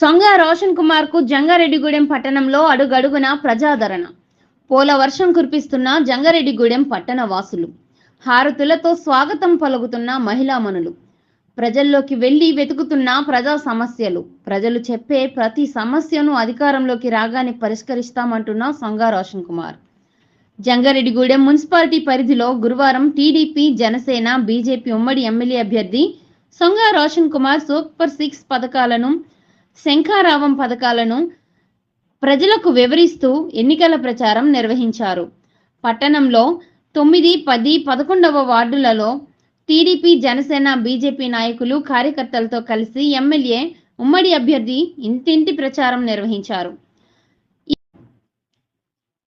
సొంగ రోషన్ కుమార్కు జంగారెడ్డిగూడెం పట్టణంలో అడుగడుగున ప్రజాదరణ. పోల వర్షం కురిపిస్తున్న జంగారెడ్డిగూడెం పట్టణ వాసులు. హారతులతో స్వాగతం పలుకుతున్న మహిళామణులు ప్రజల్లోకి వెళ్ళి వెతుకుతున్న ప్రజా సమస్యలు. ప్రజలు చెప్పే ప్రతి సమస్యను అధికారంలోకి రాగానే పరిష్కరిస్తామంటున్న సొంగ రోషన్ కుమార్. జంగారెడ్డిగూడెం మున్సిపాలిటీ పరిధిలో గురువారం టీడీపీ జనసేన బీజేపీ ఉమ్మడి ఎమ్మెల్యే అభ్యర్థి సొంగ రోషన్ కుమార్ సూపర్ సిక్స్ పథకాలను శంఖారావం పథకాలను ప్రజలకు వివరిస్తూ ఎన్నికల ప్రచారం నిర్వహించారు. పట్టణంలో తొమ్మిది పది పదకొండవ వార్డులలో టీడీపీ జనసేన బీజేపీ నాయకులు కార్యకర్తలతో కలిసి ఎమ్మెల్యే ఉమ్మడి అభ్యర్థి ఇంటింటి ప్రచారం నిర్వహించారు.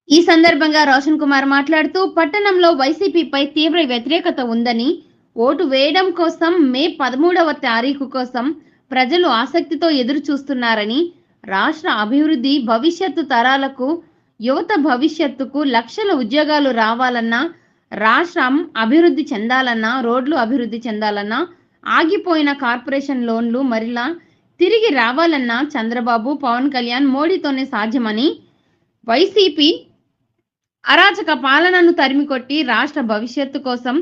ఈ సందర్భంగా రోషన్ కుమార్ మాట్లాడుతూ పట్టణంలో వైసీపీపై తీవ్ర వ్యతిరేకత ఉందని ఓటు వేయడం కోసం మే పదమూడవ తారీఖు కోసం ప్రజలు ఆసక్తితో ఎదురు చూస్తున్నారని రాష్ట్ర అభివృద్ధి భవిష్యత్తు తరాలకు యువత భవిష్యత్తుకు లక్షల ఉద్యోగాలు రావాలన్నా రాష్ట్రం అభివృద్ధి చెందాలన్నా రోడ్లు అభివృద్ధి చెందాలన్నా ఆగిపోయిన కార్పొరేషన్ లోన్లు మరిలా తిరిగి రావాలన్నా చంద్రబాబు పవన్ కళ్యాణ్ మోడీతోనే సాధ్యమని వైసీపీ అరాచక పాలనను తరిమికొట్టి రాష్ట్ర భవిష్యత్తు కోసం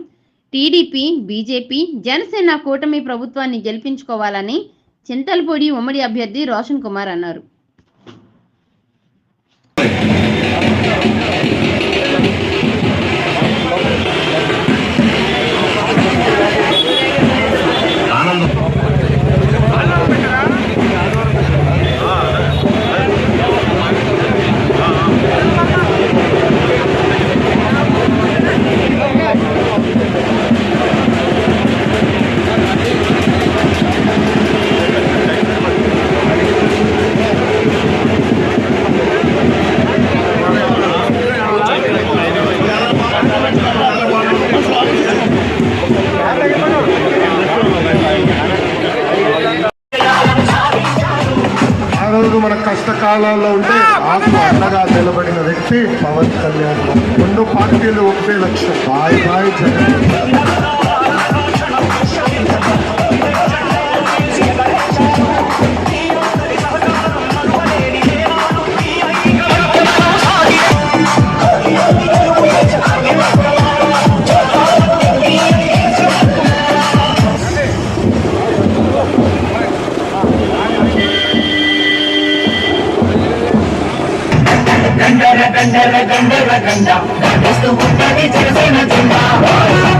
టీడీపీ బీజేపీ జనసేన కూటమి ప్రభుత్వాన్ని గెలిపించుకోవాలని చింతలపూడి ఉమ్మడి అభ్యర్థి రోషన్ కుమార్ అన్నారు. రోజు మన కష్టకాలాల్లో ఉంటే ఆకు అండగా నిలబడిన వ్యక్తి పవన్ కళ్యాణ్. రెండు పార్టీలు ఒకటే లక్ష్యం. Bye bye Jagan. జనసేన జెండా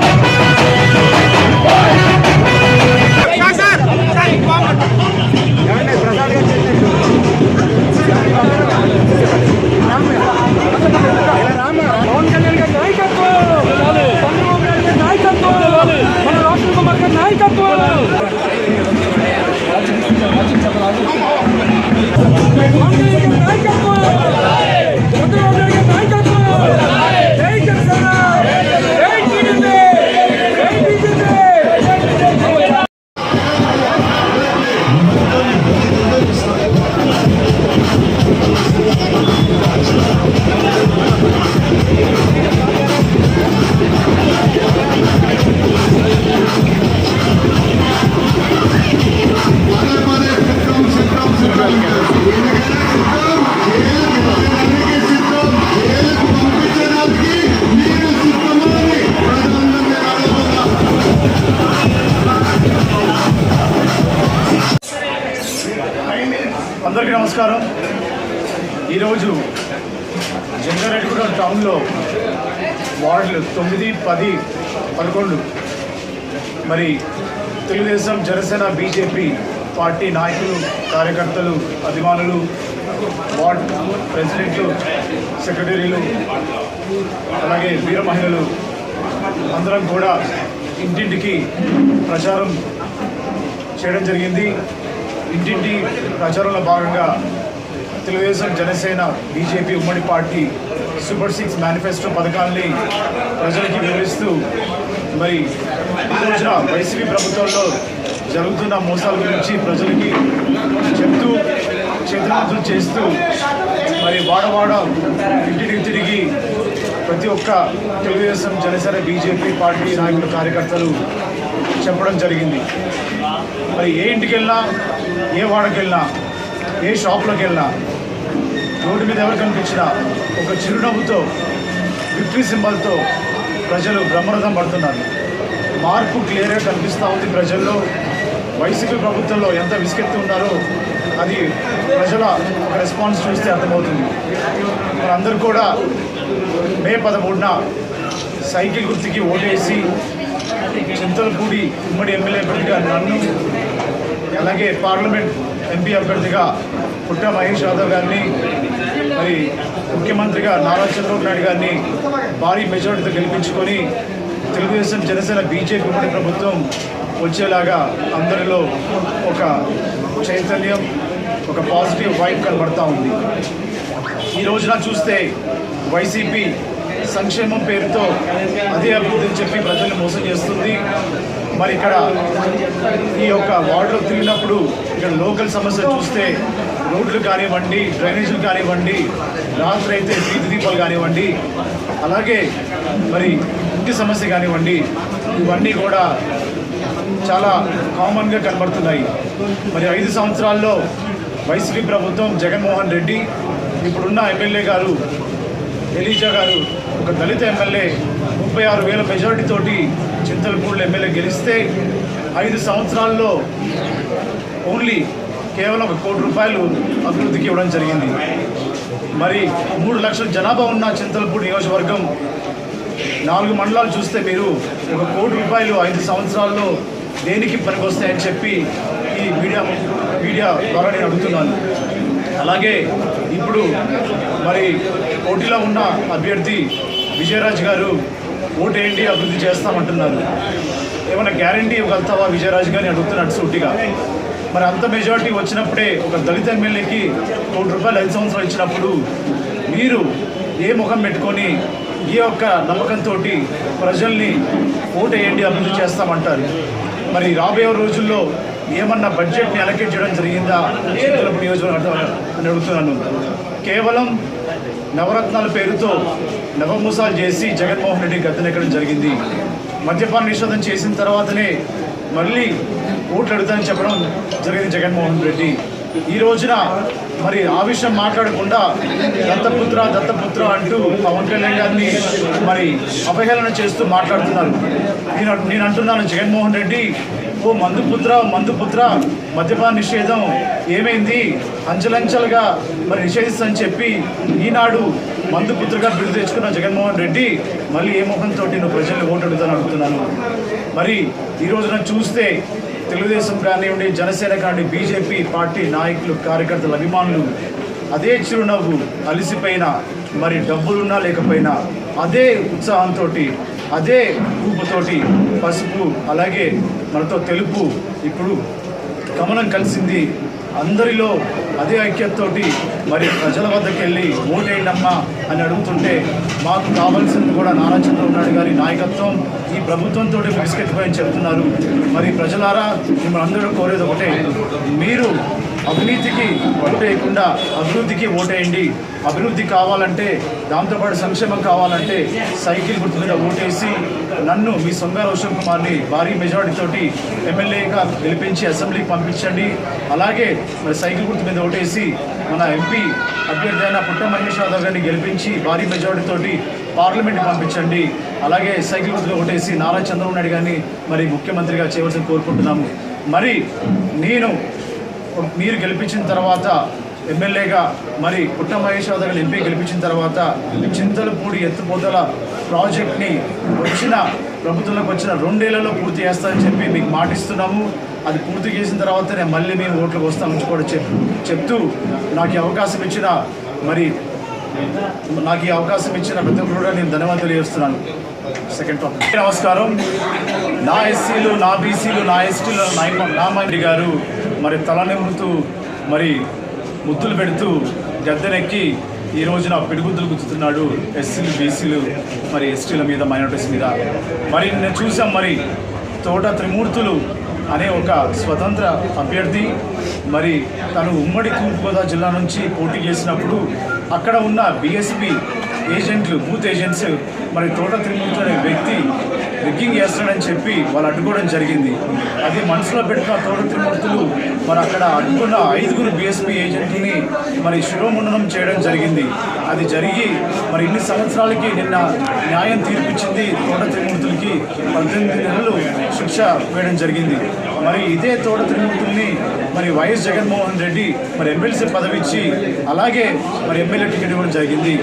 నమస్కారం. ఈరోజు జంగారెడ్డిగూడెం టౌన్లో వార్డులు తొమ్మిది పది పదకొండు. మరి తెలుగుదేశం జనసేన బీజేపీ పార్టీ నాయకులు కార్యకర్తలు అభిమానులు వార్డ్ ప్రెసిడెంట్లు సెక్రటరీలు అలాగే వీర మహిళలు అందరం కూడా ఇంటింటికి ప్రచారం చేయడం జరిగింది. ఇంటింటి ప్రచారంలో భాగంగా తెలుగుదేశం జనసేన బీజేపీ ఉమ్మడి పార్టీ సూపర్ సిక్స్ మేనిఫెస్టో పథకాల్ని ప్రజలకి వివరిస్తూ మరి ఈ రోజున వైసీపీ ప్రభుత్వంలో జరుగుతున్న మోసాల గురించి ప్రజలకి చెప్తూ చేతులు చేస్తూ మరి వాడవాడ ఇంటికి తిరిగి ప్రతి ఒక్క తెలుగుదేశం జనసేన బీజేపీ పార్టీ నాయకులు కార్యకర్తలు చెప్పడం జరిగింది. మరి ఏ ఇంటికి వెళ్ళినా ఏ వాడకి వెళ్ళినా ఏ షాప్లోకి వెళ్ళినా రోడ్డు మీద ఎవరు కనిపించినా ఒక చిరునవ్వుతో విక్టరీ సింబల్తో ప్రజలు బ్రహ్మరథం పడుతున్నారు. మార్పు క్లియర్గా కనిపిస్తూ ఉంది ప్రజల్లో. వైసీపీ ప్రభుత్వంలో ఎంత విసుకెత్తి ఉన్నారో అది ప్రజల ఒక రెస్పాన్స్ చూస్తే అర్థమవుతుంది. మనందరూ కూడా మే పదమూడున సైకిల్ గుర్తుకి ఓటేసి చింతలపూడి ఉమ్మడి ఎమ్మెల్యే అభ్యర్థిగా నన్ను అలాగే పార్లమెంట్ ఎంపీ అభ్యర్థిగా పుట్ట మహేష్ యాదవ్ గారిని మరి ముఖ్యమంత్రిగా నారా చంద్రబాబు నాయుడు గారిని భారీ మెజారిటీతో గెలిపించుకొని తెలుగుదేశం జనసేన బీజేపీ ఉమ్మడి ప్రభుత్వం వచ్చేలాగా అందరిలో ఒక చైతన్యం ఒక పాజిటివ్ వైబ్ కనబడతా ఉంది. ఈ రోజున చూస్తే వైసీపీ సంక్షేమం పేరుతో అదే అభివృద్ధిని చెప్పి ప్రజల్ని మోసం చేస్తుంది. మరి ఇక్కడ ఈ యొక్క వార్డులో తిరిగినప్పుడు ఇక్కడ లోకల్ సమస్య చూస్తే రోడ్లు కానివ్వండి డ్రైనేజీలు కానివ్వండి రాత్రి అయితే వీధి దీపాలు కానివ్వండి అలాగే మరి ఇంటి సమస్య కానివ్వండి ఇవన్నీ కూడా చాలా కామన్గా కనబడుతున్నాయి. మరి ఐదు సంవత్సరాల్లో వైసీపీ ప్రభుత్వం జగన్మోహన్ రెడ్డి ఇప్పుడున్న ఎమ్మెల్యే గారు ఎలీజా గారు ఒక దళిత ఎమ్మెల్యే ముప్పై ఆరు వేల మెజారిటీతోటి చింతలపూడిలో ఎమ్మెల్యే గెలిస్తే ఐదు సంవత్సరాల్లో ఓన్లీ కేవలం ఒక కోటి రూపాయలు అభివృద్ధికి ఇవ్వడం జరిగింది. మరి మూడు లక్షల జనాభా ఉన్న చింతలపూడి నియోజకవర్గం నాలుగు మండలాలు చూస్తే మీరు ఒక కోటి రూపాయలు ఐదు సంవత్సరాల్లో దేనికి పనికొస్తాయని చెప్పి ఈ మీడియా మీడియా ద్వారా నేను అడుగుతున్నాను. అలాగే ఇప్పుడు మరి పోటీలో ఉన్న అభ్యర్థి విజయరాజ్ గారు ఓటేయండి అభివృద్ధి చేస్తామంటున్నారు. ఏమైనా గ్యారంటీ ఇవ్వగలుగుతావా విజయరాజ్ గారిని అడుగుతున్నాడు సూటిగా. మరి అంత మెజారిటీ వచ్చినప్పుడే ఒక దళిత ఎమ్మెల్యేకి కోటి రూపాయలు ఐదు సంవత్సరాలు ఇచ్చినప్పుడు మీరు ఏ ముఖం పెట్టుకొని ఏ యొక్క నమ్మకంతో ప్రజల్ని ఓటేయండి అభివృద్ధి చేస్తామంటారు. మరి రాబోయే రోజుల్లో ఏమన్నా బడ్జెట్ని అలకేట్ చేయడం జరిగిందా? నియోజకవర్గం అని అడుగుతున్నాను. కేవలం నవరత్నాల పేరుతో నవమోసాలు చేసి జగన్మోహన్ రెడ్డి గద్దెనెక్కడం జరిగింది. మద్యపాన నిషేధం చేసిన తర్వాతనే మళ్ళీ ఓట్లు అడుగుతానని చెప్పడం జరిగింది జగన్మోహన్ రెడ్డి. ఈ రోజున మరి ఆ విషయం మాట్లాడకుండా దత్తపుత్ర దత్తపుత్ర అంటూ పవన్ కళ్యాణ్ గారిని మరి అవహేళన చేస్తూ మాట్లాడుతున్నారు. నేను నేను అంటున్నాను జగన్మోహన్ రెడ్డి ఓ మందుపుత్ర మందుపుత్ర మద్యపాన నిషేధం ఏమైంది? అంచెలంచెలుగా మరి నిషేధిస్తని చెప్పి ఈనాడు మందుపుత్రగా బిరుదు తెచ్చుకున్న జగన్మోహన్ రెడ్డి మళ్ళీ ఏ ముఖంతో నువ్వు ప్రజల్ని ఓటు అడుగుతాను అడుగుతున్నాను? మరి ఈ రోజున చూస్తే తెలుగుదేశం కానివ్వండి జనసేన కానివ్వండి బీజేపీ పార్టీ నాయకులు కార్యకర్తలు అభిమానులు అదే చిరునవ్వు అలిసిపోయినా మరి డబ్బులున్నా లేకపోయినా అదే ఉత్సాహంతో అదే ఊపుతోటి పసుపు అలాగే మనతో తెలుపు ఇప్పుడు గమనం కలిసింది. అందరిలో అదే ఐక్యతతోటి మరి ప్రజల వద్దకు వెళ్ళి ఓటేయండమ్మా అని అడుగుతుంటే మాకు కావాల్సింది కూడా నారా చంద్రబాబు గారి నాయకత్వం ఈ ప్రభుత్వంతో బిస్కెట్టిపోయని చెప్తున్నారు. మరి ప్రజలారా మిమ్మల్ని అందరూ కోరేది ఒకటే మీరు అవినీతికి ఓటేయకుండా అభివృద్ధికి ఓటేయండి. అభివృద్ధి కావాలంటే దాంతోపాటు సంక్షేమం కావాలంటే సైకిల్ గుర్తు మీద ఓటేసి నన్ను మీ సొంగ రోషన్ కుమార్ని భారీ మెజారిటీతోటి ఎమ్మెల్యేగా గెలిపించి అసెంబ్లీకి పంపించండి. అలాగే మరి సైకిల్ గుర్తు మీద ఓటేసి మన ఎంపీ అభ్యర్థి అయిన పుట్ట మహేష్ యాదవ్ గారిని గెలిపించి భారీ మెజారిటీతోటి పార్లమెంట్కి పంపించండి. అలాగే సైకిల్ గుర్తుగా ఓటేసి నారా చంద్రబాబు నాయుడు గారిని మరి ముఖ్యమంత్రిగా చేయవలసింది కోరుకుంటున్నాము. మరి నేను మీరు గెలిపించిన తర్వాత ఎమ్మెల్యేగా మరి పుట్ట మహేష్ యాదవ్ ఎంపీ గెలిపించిన తర్వాత చింతలపూడి ఎత్తుపోతల ప్రాజెక్ట్ని వచ్చిన ప్రభుత్వంలోకి వచ్చిన రెండేళ్ళలో పూర్తి చేస్తానని చెప్పి మీకు మాటిస్తున్నాము. అది పూర్తి చేసిన తర్వాతనే మళ్ళీ మేము ఓట్లకు వస్తామని కూడా చెప్ చెప్తూ నాకు అవకాశం ఇచ్చిన మరి నాకు ఈ అవకాశం ఇచ్చిన ప్రతి ఒక్కరు కూడా నేను ధన్యవాదాలు తెలియజేస్తున్నాను. సెకండ్ టాపిక్ నమస్కారం. నా ఎస్సీలు నా బీసీలు నా ఎస్టీలు నా మంత్రి గారు మరి తలనివృతూ మరి ముద్దులు పెడుతూ గద్దెనెక్కి ఈ రోజున పిడుగుద్దులు గుచ్చుతున్నాడు ఎస్సీలు బీసీలు మరి ఎస్టీల మీద మైనార్టీస్ మీద. మరి నేను చూసాం మరి తోట త్రిమూర్తులు అనే ఒక స్వతంత్ర అభ్యర్థి మరి తను ఉమ్మడి తూర్పుగోదావరి జిల్లా నుంచి పోటీ చేసినప్పుడు అక్కడ ఉన్న బీఎస్పీ ఏజెంట్లు బూత్ ఏజెంట్స్ మరి తోట త్రిమూర్తి అనే వ్యక్తి రిగ్గింగ్ చేస్తాడని చెప్పి వాళ్ళు అడ్డుకోవడం జరిగింది. అది మనసులో పెట్టిన తోడు త్రిమూర్తులు మరి అక్కడ అడ్డుకున్న ఐదుగురు బీఎస్పీ ఏజెంట్ని మరి శిరోముండనం చేయడం జరిగింది. అది జరిగి మరి ఇన్ని సంవత్సరాలకి నిన్న న్యాయం తీర్పిచ్చింది తోట త్రిమూర్తులకి పద్దెనిమిది నెలలు శిక్ష వేయడం జరిగింది. మరి ఇదే తోట త్రిమూర్తుల్ని మరి వైఎస్ జగన్మోహన్ రెడ్డి మరి ఎమ్మెల్సీ పదవి ఇచ్చి అలాగే మరి ఎమ్మెల్యే టికెట్ ఇవ్వడం జరిగింది.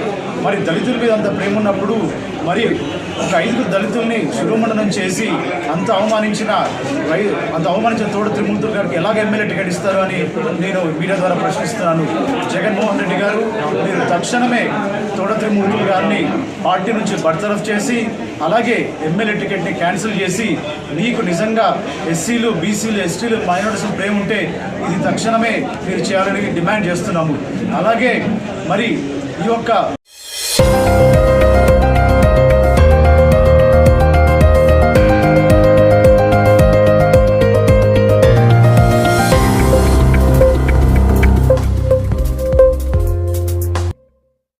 మరి దళితుల మీద అంత ప్రేమ ఉన్నప్పుడు మరి ఒక ఐదుగురు దళితుల్ని శిరోమండనం చేసి అంత అవమానించిన అంత అవమానించిన తోడు త్రిమూర్తులు గారికి ఎలాగ ఎమ్మెల్యే టికెట్ ఇస్తారు అని నేను మీడియా ద్వారా ప్రశ్నిస్తున్నాను. జగన్మోహన్ రెడ్డి గారు మీరు తక్షణమే తోడ త్రిమూర్తులు గారిని పార్టీ నుంచి బర్తరఫ్ చేసి అలాగే ఎమ్మెల్యే టికెట్ని క్యాన్సిల్ చేసి మీకు నిజంగా ఎస్సీలు బీసీలు ఎస్టీలు మైనారిటీస్ ప్రేమ ఉంటే ఇది తక్షణమే మీరు చేయాలని డిమాండ్ చేస్తున్నాము. అలాగే మరి ఈ యొక్క you